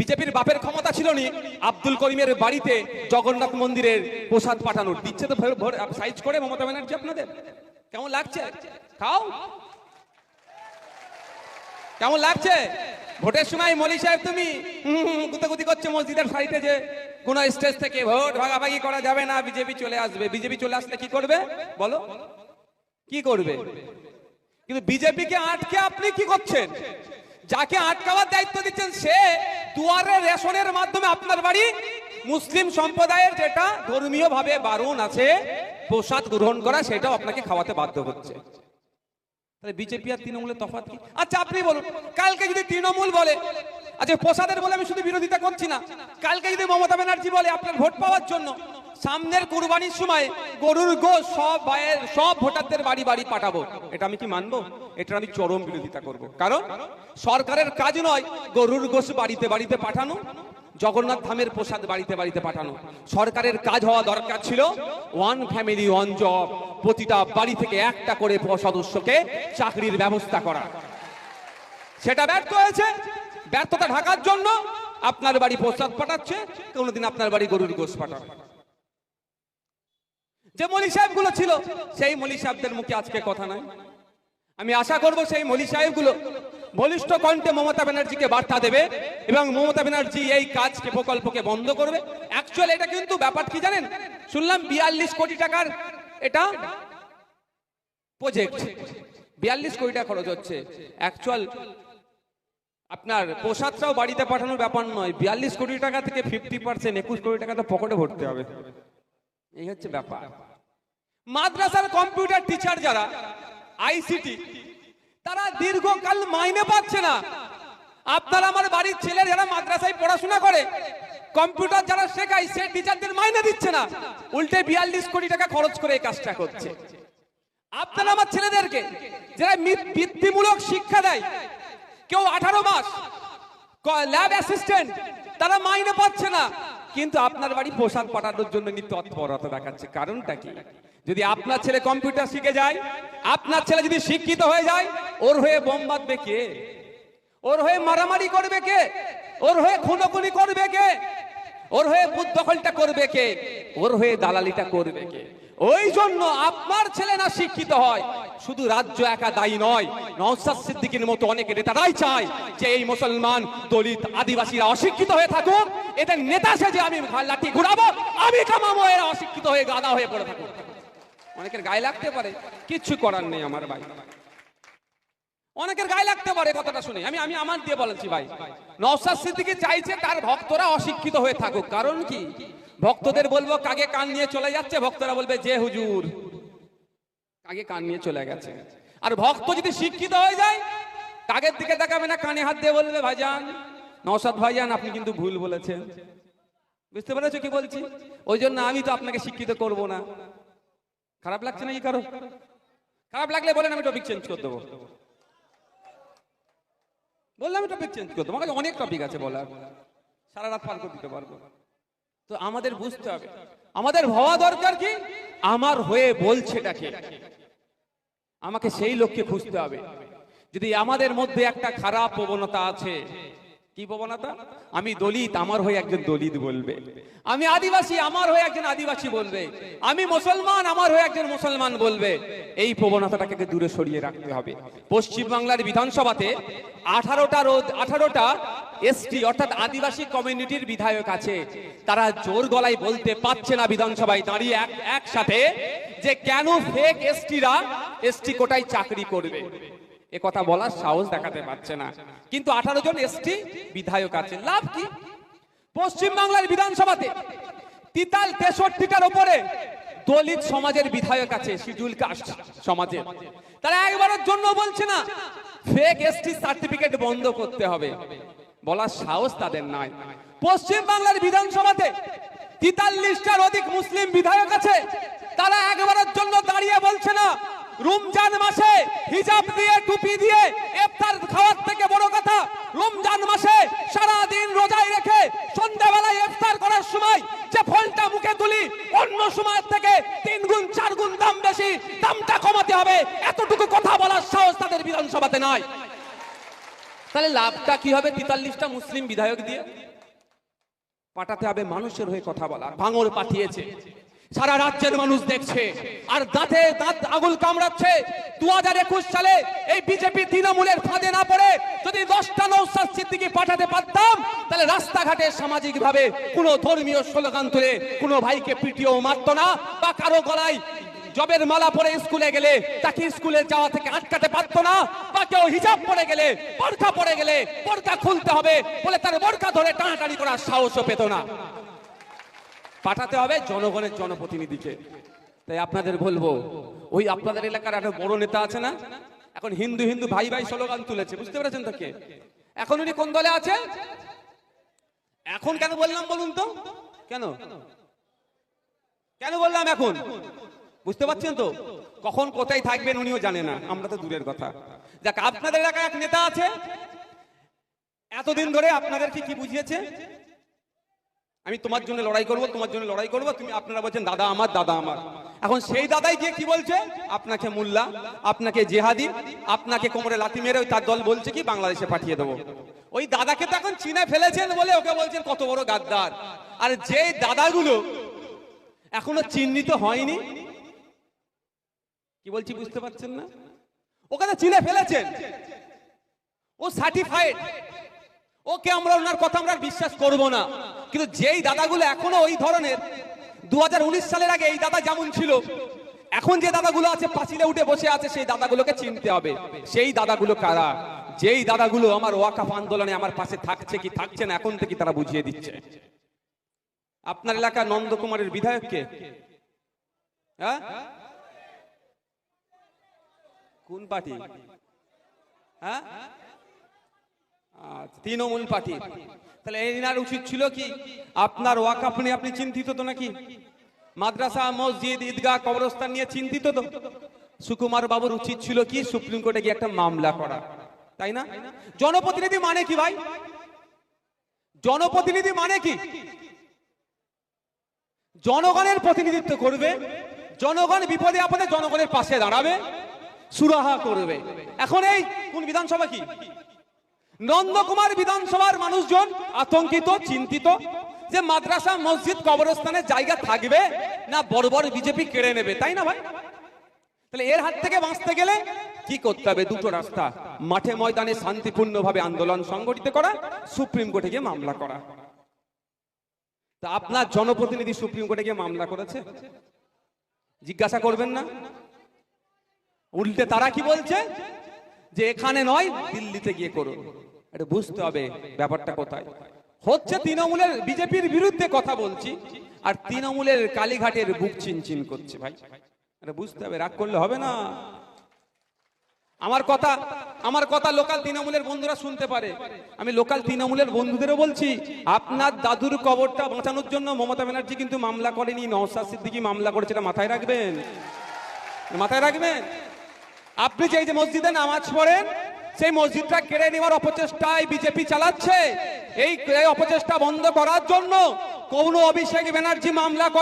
বিজেপির বাপের ক্ষমতা ছিল নি, আব্দুল করিমের বাড়িতে জগন্নাথ মন্দিরের প্রসাদ পাঠানোর। দিচ্ছে তো সাইজ করে মমতা ব্যানার্জি আপনাদের। কেমন লাগছে? খাও। কেমন লাগছে? ভোটের সময় মলি সাহেব তুমি গুতাগুতি করছ মসজিদের সাইডে যে কোন স্টেজ থেকে ভোট ভাগাভাগি করা যাবে না, বিজেপি চলে আসবে। বিজেপি চলে আসলে কি করবে? বলো। কি করবে? কিন্তু বিজেপিকে আটকে আপনি কি করছেন? যাকে আটকাবার দায়িত্ব দিচ্ছেন সে দুয়ারে রেশনের মাধ্যমে আপনার বাড়ি। মুসলিম সম্প্রদায়ের যেটা ধর্মীয় ভাবে বারণ আছে, প্রসাদ গ্রহণ করা, সেটাও আপনাকে খাওয়াতে বাধ্য হচ্ছে। বিজেপি আর তৃণমূলের তফাত কি? আচ্ছা আপনি বলুন, কালকে যদি তৃণমূল বলে আচ্ছা প্রসাদের বলে আমি শুধু বিরোধিতা করছি না, কালকে যদি মমতা ব্যানার্জি বলে আপনার ভোট পাওয়ার জন্য সামনের কুরবানির সময় গরুর গোশ সব ভাইয়ের, সব ভোটারদের বাড়ি বাড়ি পাঠাবো। এটা আমি কি মানবো? এটা আমি চরম বিরোধিতা করব। কারণ সরকারের কাজ নয় গরুর গোশ বাড়িতে বাড়িতে পাঠানো, জগন্নাথ ধামের প্রসাদ বাড়িতে বাড়িতে পাঠানো। সরকারের কাজ হওয়া দরকার ছিল ওয়ান ফ্যামিলি ওয়ান জব প্রতিটা বাড়ি থেকে একটা করে সদস্যকে চাকরির ব্যবস্থা করা। সেটা ব্যর্থ হয়েছে। ব্যর্থতা ঢাকার জন্য আপনার বাড়ি প্রসাদ পাঠাচ্ছে, কোনোদিন আপনার বাড়ি গরুর গোশ পাঠাবে। যে মলি সাহেবগুলো ছিল, সেই মলি সাহেবদের মুখে আজকে কথা নাই। আমি আশা করব সেই মলি সাহেবগুলো বলিষ্ঠ কণ্ঠে মমতা ব্যানার্জিকে বার্তা দেবে এবং মমতা ব্যানার্জি এই কাজকে, প্রকল্পকে বন্ধ করবে। অ্যাকচুয়ালি এটা কিন্তু ব্যাপার কি জানেন? শুনলাম বিয়াল্লিশ কোটি টাকার এটা প্রজেক্ট বিয়াল্লিশ কোটি টাকা খরচ হচ্ছে। অ্যাকচুয়াল আপনার প্রসাদটাও বাড়িতে পাঠানোর ব্যাপার নয়। বিয়াল্লিশ কোটি টাকা থেকে ফিফটি পার্সেন্ট একুশ কোটি টাকা তো পকেটে ভরতে হবে। এই হচ্ছে ব্যাপার। মাদ্রাসার কম্পিউটার টিচার যারা আইসিটি তারা দীর্ঘকাল মাইনে পাচ্ছে না। আপনার আমার বাড়ির ছেলে যারা মাদ্রাসায় পড়াশোনা করে কম্পিউটার যারা শেখায় সে টিচারদের মাইনে দিচ্ছে না। উল্টে বিয়াল্লিশ কোটি টাকা খরচ করে এই কাজটা করছে। আপনার আমার ছেলেদেরকে যারা বৃত্তিমূলক শিক্ষা দেয় কেউ আঠারো মাস ল্যাব অ্যাসিস্ট্যান্ট তারা মাইনে পাচ্ছে না। কিন্তু আপনার বাড়ি পোশাক পাঠানোর জন্য নিত্য তৎপরতা দেখাচ্ছে। কারণটা কি? যদি আপনার ছেলে কম্পিউটার শিখে যায়, আপনার ছেলে যদি শিক্ষিত হয়ে যায়, ওর হয়ে বোম বাঁধবে কে? ওর হয়ে মারামারি করবে কে? ওর হয়ে খুনোখুনি করবে কে? ওর হয়ে বুদ্ধ দখলটা করবে কে? ওর হয়ে দালালিটা করবে কে? ওই জন্য আপনার ছেলে না শিক্ষিত হয়। শুধু রাজ্য একা দায়ী নয় নওসাদ সিদ্দিকের মতো অনেক নেতারাই চায় যে এই মুসলমান দলিত আদিবাসীরা অশিক্ষিত হয়ে থাকুক, এদের নেতা সেজে আমি লাঠি ঘুরাবো, আমি কামাবো, এরা অশিক্ষিত হয়ে গাদা হয়ে পড়ে থাকুক। অনেকের গায়ে লাগতে পারে, কিচ্ছু করার নেই আমার ভাই। অনেকের গায়ে লাগতে পারে, কথাটা শুনে। আমি আমি আমার দিয়ে বলেছি ভাই নওসাদ সিদ্দিকি চাইছে তার ভক্তরা অশিক্ষিত হয়ে থাকুক, কারণ কি? ভক্তদের বলব কাগে কান নিয়ে চলে যাচ্ছে? ভক্তরা বলবে, যে হুজুর। কাগে কান নিয়ে চলে গেছে? আর ভক্ত যদি শিক্ষিত হয়ে যায় কাগের দিকে দেখাবে না, কানে হাত দিয়ে বলবে, ভাইজান নওসাদ ভাইজান, আপনি কিন্তু ভুল বলেছেন। বুঝতে পেরেছ কি বলছি? ওই জন্য আমি তো আপনাকে শিক্ষিত করব না। খারাপ লাগছে না কি কারও? খারাপ লাগলে বলেন, আমি টপিক চেঞ্জ করে দেবো। বললাম টপিক চেঞ্জ করতে আমার কাছে অনেক টপিক আছে বলার। সারা রাত পার করে দিতে পারব। তো আমাদের বুঝতে হবে। আমাদের হওয়া দরকার কি? আমার হয়ে বলছে তাকে আমাকে সেই লোককে খুঁজতে হবে। যদি আমাদের মধ্যে একটা খারাপ প্রবণতা আছে কি প্রবণতা? আমি দলিত, আমার হয়ে একজন দলিত বলবে। আমি আদিবাসী, আমার হয়ে একজন আদিবাসী বলবে। আমি মুসলমান, আমার হয়ে একজন মুসলমান বলবে। এই প্রবণতাটাকে দূরে সরিয়ে রাখতে হবে। পশ্চিম বাংলার বিধানসভাতে আঠারোটা রোদ, আঠারোটা এসটি, অর্থাৎ আদিবাসী কমিউনিটির বিধায়ক আছে। তারা জোর গলায় বলতে পারছে না বিধানসভায়। দাঁড়িয়ে এক, একসাথে যে কেন ফেক এসটিরা এসটি কোটায় চাকরি করবে। এ কথা বলার সাহস দেখাতে পারছে না। কিন্তু আঠারো জন এসটি বিধায়ক আছে লাভ কি? পশ্চিম বাংলার বিধানসভাতে তিতাল তেষট্টিটার উপরে দলিত সমাজের বিধায়ক আছে শিডিউল কাস্ট সমাজের তারা একবারের জন্য বলছে না ফেক এসটি সার্টিফিকেট বন্ধ করতে হবে। বলার সাহস তাদের নাই পশ্চিম বাংলার বিধানসভাতে তেতাল্লিশটার অধিক মুসলিম বিধায়ক আছে, তারা একবারের জন্য দাঁড়িয়ে বলছে না রমজান মাসে হিজাব দিয়ে, টুপি দিয়ে ইফতার খাওয়ার থেকে বড় কথা, রমজান মাসে সারা দিন রোজায় রেখে সন্ধ্যাবেলায় ইফতার করার সময় যে ফলটা মুখে তুলি, অন্য সময়ের থেকে তিন গুণ, চার গুণ দাম বেশি, দামটা কমাতে হবে। এতটুকু কথা বলার সাহস তাদের বিধানসভাতে নয় তাহলে লাভটা কি হবে তেতাল্লিশটা মুসলিম বিধায়ক দিয়ে? পাঠাতে হবে মানুষের হয়ে কথা বলার ভাঙর পাঠিয়েছে। সারা রাজ্যের মানুষ দেখছে। আর দাঁতে দাঁত আগুল কামড়াচ্ছে। দু হাজার একুশ সালে এই বিজেপি তৃণমূলের ফাঁদে না পড়ে যদি দশটা নৌসাদ সিদ্দিকি পাঠাতে পারতাম, তাহলে রাস্তাঘাটে সামাজিক ভাবে কোনো ধর্মীয় স্লোগান তুলে কোনো ভাইকে পিটিয়েও মারতো না বা কারও গলায় জবের মালা পরে স্কুলে গেলে তাকে স্কুলে যাওয়া থেকে আটকাতে পারতো না বা কেউ হিজাব পরে গেলে বোরখা পরে গেলে বোরখা খুলতে হবে বলে তার বোরখা ধরে টানাটানি করার সাহসও পেত না। পাঠাতে হবে জনগণের জনপ্রতিনিধিকে। তাই আপনাদের বলব, ওই আপনাদের এলাকার একটা বড় নেতা আছে না? এখন হিন্দু হিন্দু ভাই ভাই স্লোগান তুলেছে, বুঝতে পেরেছেন তো কে? এখন উনি কোন দলে আছে? এখন কেন বললাম বলুন তো? কেন? কেন বললাম এখন? বুঝতে পারছেন তো? কখন কোথায় থাকবেন উনিও জানে না, আমরা তো দূরের কথা। যাক, আপনাদের এলাকায় এক নেতা আছে। এতদিন ধরে আপনাদেরকে কি বুঝিয়েছে? আমি তোমার জন্য লড়াই করব, তোমার জন্য লড়াই করব, তুমি আপনারা বলছেন, দাদা আমার দাদা আমার। এখন সেই দাদাই গিয়ে কি বলছে? আপনাকে মোল্লা, আপনাকে জেহাদি, আপনাকে কোমরে লাথি মেরে ওই তার দল বলছে কি, বাংলাদেশে পাঠিয়ে দেবো। ওই দাদাকে তো এখন চিনে ফেলেছেন বলে ওকে বলছেন, কত বড় গাদ্দার। আর যে দাদাগুলো এখনও চিহ্নিত হয়নি, কি বলছি বুঝতে পারছেন না? ওকে তো চিনে ফেলেছেন। ও সার্টিফাইড ওকে আমরা ওনার কথা আমরা বিশ্বাস করব না। কিন্তু যেই দাদাগুলো এখনও ওই ধরনের, দুহাজার উনিশ সালের আগে এই দাদা যেমন ছিল, এখন যে দাদাগুলো আছে পাঁচিলে উঠে বসে আছে, সেই দাদাগুলোকে চিনতে হবে। সেই দাদাগুলো কারা? যেই দাদাগুলো আমার ওয়াকাফ আন্দোলনে আমার পাশে থাকছে কি থাকছে না, এখন থেকে তারা বুঝিয়ে দিচ্ছে। আপনার এলাকার নন্দকুমারের বিধায়ক কে? হ্যাঁ? কোন পার্টি? হ্যাঁ? তৃণমূল পার্টি। তাহলে এনার উচিত ছিল কি? আপনার ওয়াকাফ নিয়ে আপনি চিন্তিত তো নাকি? মাদ্রাসা, মসজিদ, ঈদগাহ, কবরস্থান নিয়ে চিন্তিত তো? সুকুমার বাবুর উচিত ছিল কি? সুপ্রিম কোর্টে গিয়ে একটা মামলা করা। তাই না? জনপ্রতিনিধি মানে কি ভাই? জনপ্রতিনিধি মানে কি? জনগণের প্রতিনিধিত্ব করবে, জনগণ বিপদে আপদে জনগণের পাশে দাঁড়াবে, সুরাহা করবে। এখন এই কোন বিধানসভা কি? নন্দকুমার বিধানসভার মানুষজন আতঙ্কিত, চিন্তিত যে মাদ্রাসা, মসজিদ, কবরস্থানের জায়গা থাকবে না বড় বড় বিজেপি কেড়ে নেবে, তাই না ভাই? তাহলে এর হাত থেকে বাঁচতে গেলে কি করতে হবে? দুটো রাস্তা, মাঠে ময়দানে শান্তিপূর্ণভাবে আন্দোলন সংগঠিত করা, সুপ্রিম কোর্টে গিয়ে মামলা করা। তা আপনার জনপ্রতিনিধি সুপ্রিম কোর্টে গিয়ে মামলা করেছে? জিজ্ঞাসা করবেন না? উল্টে তারা কি বলছে? যে এখানে নয়, দিল্লিতে গিয়ে করুন। এটা বুঝতে হবে ব্যাপারটা কোথায়। হচ্ছে তৃণমূলের বিজেপির বিরুদ্ধে কথা বলছি, আর তৃণমূলের কালীঘাটের বুক চিনচিন করছে ভাই। এটা বুঝতে হবে, রাগ করলে হবে না। আমার কথা আমার কথা লোকাল তৃণমূলের বন্ধুরা শুনতে পারে। আমি লোকাল তৃণমূলের বন্ধুদেরও বলছি, আপনার দাদুর কবরটা বাঁচানোর জন্য মমতা ব্যানার্জি কিন্তু মামলা করেনি নওসাদ সিদ্দিকি মামলা করেছে, এটা মাথায় রাখবেন। মাথায় রাখবেন? আপনি যে মসজিদে নামাজ পড়েন সেই মসজিদটা কেড়ে নেওয়ার অপচেষ্টায় বিজেপি চালাচ্ছে। এই অপচেষ্টা বন্ধ করার জন্য কোন অভিষেক ব্যানার্জি মামলা করে